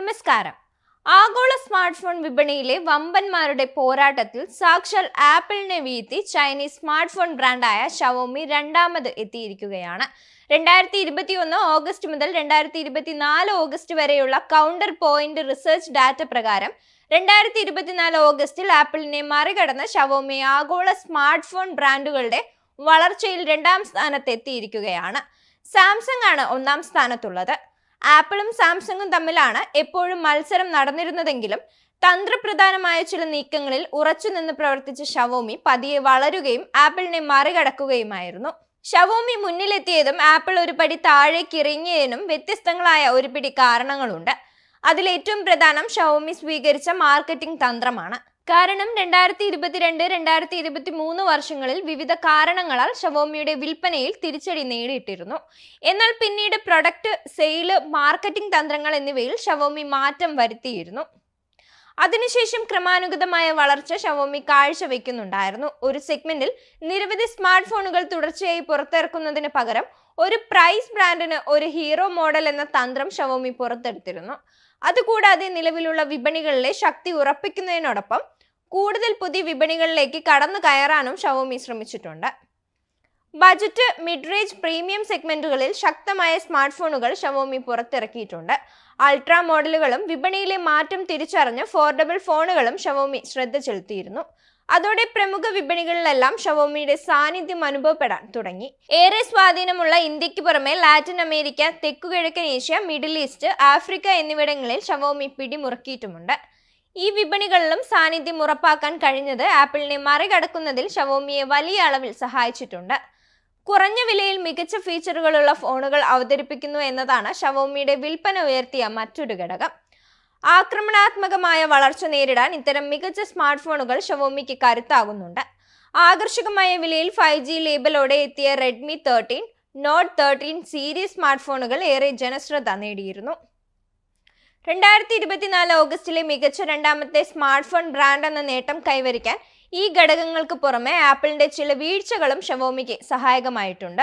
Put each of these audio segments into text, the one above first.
നമസ്കാരം. ആഗോള സ്മാർട്ട്ഫോൺ വിപണിയിലെ വമ്പന്മാരുടെ പോരാട്ടത്തിൽ സാക്ഷാൽ ആപ്പിളിനെ വീഴ്ത്തി ചൈനീസ് സ്മാർട്ട്ഫോൺ ബ്രാൻഡായ ഷവോമി രണ്ടാമത് എത്തിയിരിക്കുകയാണ്. രണ്ടായിരത്തി ഇരുപത്തി ഒന്ന് ഓഗസ്റ്റ് മുതൽ രണ്ടായിരത്തി ഇരുപത്തി നാല് ഓഗസ്റ്റ് വരെയുള്ള കൗണ്ടർ പോയിന്റ് റിസർച്ച് ഡാറ്റ പ്രകാരം രണ്ടായിരത്തി ഇരുപത്തിനാല് ഓഗസ്റ്റിൽ ആപ്പിളിനെ മറികടന്ന് ഷവോമി ആഗോള സ്മാർട്ട്ഫോൺ ബ്രാൻഡുകളുടെ വളർച്ചയിൽ രണ്ടാം സ്ഥാനത്ത് എത്തിയിരിക്കുകയാണ്. സാംസങ് ആണ് ഒന്നാം സ്ഥാനത്തുള്ളത്. ആപ്പിളും സാംസങ്ങും തമ്മിലാണ് എപ്പോഴും മത്സരം നടന്നിരുന്നതെങ്കിലും തന്ത്രപ്രധാനമായ ചില നീക്കങ്ങളിൽ ഉറച്ചുനിന്ന് പ്രവർത്തിച്ച ഷവോമി പതിയെ വളരുകയും ആപ്പിളിനെ മറികടക്കുകയുമായിരുന്നു. ഷവോമി മുന്നിലെത്തിയതും ആപ്പിൾ ഒരു പടി താഴേക്ക് ഇറങ്ങിയതിനും വ്യത്യസ്തങ്ങളായ ഒരു പിടി കാരണങ്ങളുണ്ട്. അതിലേറ്റവും പ്രധാനം ഷവോമി സ്വീകരിച്ച മാർക്കറ്റിംഗ് തന്ത്രമാണ്. കാരണം രണ്ടായിരത്തി ഇരുപത്തിരണ്ട് രണ്ടായിരത്തി ഇരുപത്തി മൂന്ന് വർഷങ്ങളിൽ വിവിധ കാരണങ്ങളാൽ ഷവോമിയുടെ വിൽപ്പനയിൽ തിരിച്ചടി നേടിയിട്ടിരുന്നു. എന്നാൽ പിന്നീട് പ്രൊഡക്റ്റ് സെയിൽ മാർക്കറ്റിംഗ് തന്ത്രങ്ങൾ എന്നിവയിൽ ഷവോമി മാറ്റം വരുത്തിയിരുന്നു. അതിനുശേഷം ക്രമാനുഗതമായ വളർച്ച ഷവോമി കാഴ്ചവെക്കുന്നുണ്ടായിരുന്നു. ഒരു സെഗ്മെന്റിൽ നിരവധി സ്മാർട്ട് ഫോണുകൾ തുടർച്ചയായി പുറത്തിറക്കുന്നതിന് പകരം ഒരു പ്രൈസ് ബ്രാൻഡിന് ഒരു ഹീറോ മോഡൽ എന്ന തന്ത്രം ഷവോമി പുറത്തെടുത്തിരുന്നു. അതുകൂടാതെ നിലവിലുള്ള വിപണികളിലെ ശക്തി ഉറപ്പിക്കുന്നതിനോടൊപ്പം കൂടുതൽ പുതിയ വിപണികളിലേക്ക് കടന്നു കയറാനും ഷവോമി ശ്രമിച്ചിട്ടുണ്ട്. ബജറ്റ് മിഡ് റേഞ്ച് പ്രീമിയം സെഗ്മെന്റുകളിൽ ശക്തമായ സ്മാർട്ട് ഫോണുകൾ ഷവോമി പുറത്തിറക്കിയിട്ടുണ്ട്. അൾട്രാ മോഡലുകളും വിപണിയിലെ മാറ്റം തിരിച്ചറിഞ്ഞ് ഫോർഡബിൾ ഫോണുകളും ഷവോമി ശ്രദ്ധ ചെലുത്തിയിരുന്നു. അതോടെ പ്രമുഖ വിപണികളിലെല്ലാം ഷവോമിയുടെ സാന്നിധ്യം അനുഭവപ്പെടാൻ തുടങ്ങി. ഏറെ സ്വാധീനമുള്ള ഇന്ത്യയ്ക്ക് പുറമെ ലാറ്റിൻ അമേരിക്ക തെക്കുകിഴക്കൻ ഏഷ്യ മിഡിൽ ഈസ്റ്റ് ആഫ്രിക്ക എന്നിവിടങ്ങളിൽ ഷവോമി പിടിമുറുക്കിയിട്ടുമുണ്ട്. ഈ വിപണികളിലും സാന്നിധ്യം ഉറപ്പാക്കാൻ കഴിഞ്ഞത് ആപ്പിളിനെ മറികടക്കുന്നതിൽ ഷവോമിയെ വലിയ അളവിൽ സഹായിച്ചിട്ടുണ്ട്. കുറഞ്ഞ വിലയിൽ മികച്ച ഫീച്ചറുകളുള്ള ഫോണുകൾ അവതരിപ്പിക്കുന്നു എന്നതാണ് ഷവോമിയുടെ വിൽപ്പന ഉയർത്തിയ മറ്റൊരു ഘടകം. ആക്രമണാത്മകമായ വളർച്ച നേരിടാൻ ഇത്തരം മികച്ച സ്മാർട്ട് ഫോണുകൾ ഷവോമിക്ക് കരുത്താകുന്നുണ്ട്. ആകർഷകമായ വിലയിൽ ഫൈവ് ജി ലേബലോടെ എത്തിയ Redmi thirteen note thirteen series smart ഫോണുകൾ ഏറെ ജനശ്രദ്ധ നേടിയിരുന്നു. രണ്ടായിരത്തി ഇരുപത്തിനാല് ഓഗസ്റ്റിലെ മികച്ച രണ്ടാമത്തെ സ്മാർട്ട് ഫോൺ ബ്രാൻഡ് എന്ന നേട്ടം കൈവരിക്കാൻ ഈ ഘടകങ്ങൾക്ക് പുറമെ ആപ്പിളിന്റെ ചില വീഴ്ചകളും ഷവോമിക്ക് സഹായകമായിട്ടുണ്ട്.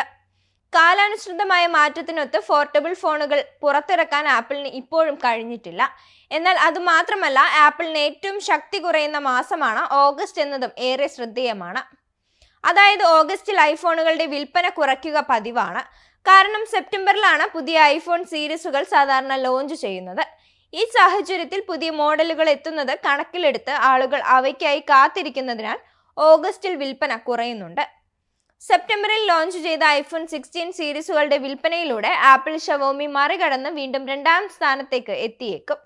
കാലാനുസൃതമായ മാറ്റത്തിനൊത്ത് ഫോർട്ടബിൾ ഫോണുകൾ പുറത്തിറക്കാൻ ആപ്പിളിന് ഇപ്പോഴും കഴിഞ്ഞിട്ടില്ല. എന്നാൽ അത് മാത്രമല്ല ആപ്പിളിന് ഏറ്റവും ശക്തി കുറയുന്ന മാസമാണ് ഓഗസ്റ്റ് എന്നതും ഏറെ ശ്രദ്ധേയമാണ്. അതായത് ഓഗസ്റ്റിൽ ഐഫോണുകളുടെ വിൽപ്പന കുറയ്ക്കുക പതിവാണ്. കാരണം സെപ്റ്റംബറിലാണ് പുതിയ ഐഫോൺ സീരീസുകൾ സാധാരണ ലോഞ്ച് ചെയ്യുന്നത്. ഈ സാഹചര്യത്തിൽ പുതിയ മോഡലുകൾ എത്തുന്നത് കണക്കിലെടുത്ത് ആളുകൾ അവയ്ക്കായി കാത്തിരിക്കുന്നതിനാൽ ഓഗസ്റ്റിൽ വിൽപ്പന കുറയുന്നുണ്ട്. സെപ്റ്റംബറിൽ ലോഞ്ച് ചെയ്ത ഐഫോൺ സിക്സ്റ്റീൻ സീരീസുകളുടെ വിൽപ്പനയിലൂടെ ആപ്പിൾ ഷവോമി മറികടന്ന് വീണ്ടും രണ്ടാം സ്ഥാനത്തേക്ക് എത്തിയേക്കും.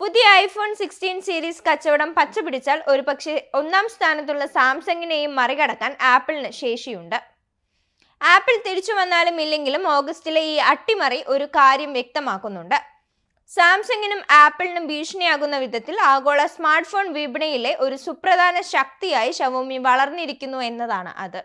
പുതിയ ഐഫോൺ സിക്സ്റ്റീൻ സീരീസ് കച്ചവടം പച്ചപിടിച്ചാൽ ഒരുപക്ഷെ ഒന്നാം സ്ഥാനത്തുള്ള സാംസങ്ങിനെയും മറികടക്കാൻ ആപ്പിളിന് ശേഷിയുണ്ട്. ആപ്പിൾ തിരിച്ചു വന്നാലും ഇല്ലെങ്കിലും ഓഗസ്റ്റിലെ ഈ അട്ടിമറി ഒരു കാര്യം വ്യക്തമാക്കുന്നുണ്ട്. സാംസങ്ങിനും ആപ്പിളിനും ഭീഷണിയാകുന്ന വിധത്തിൽ ആഗോള സ്മാർട്ട് ഫോൺ വിപണിയിലെ ഒരു സുപ്രധാന ശക്തിയായി ഷവോമി വളർന്നിരിക്കുന്നു എന്നതാണ് അത്.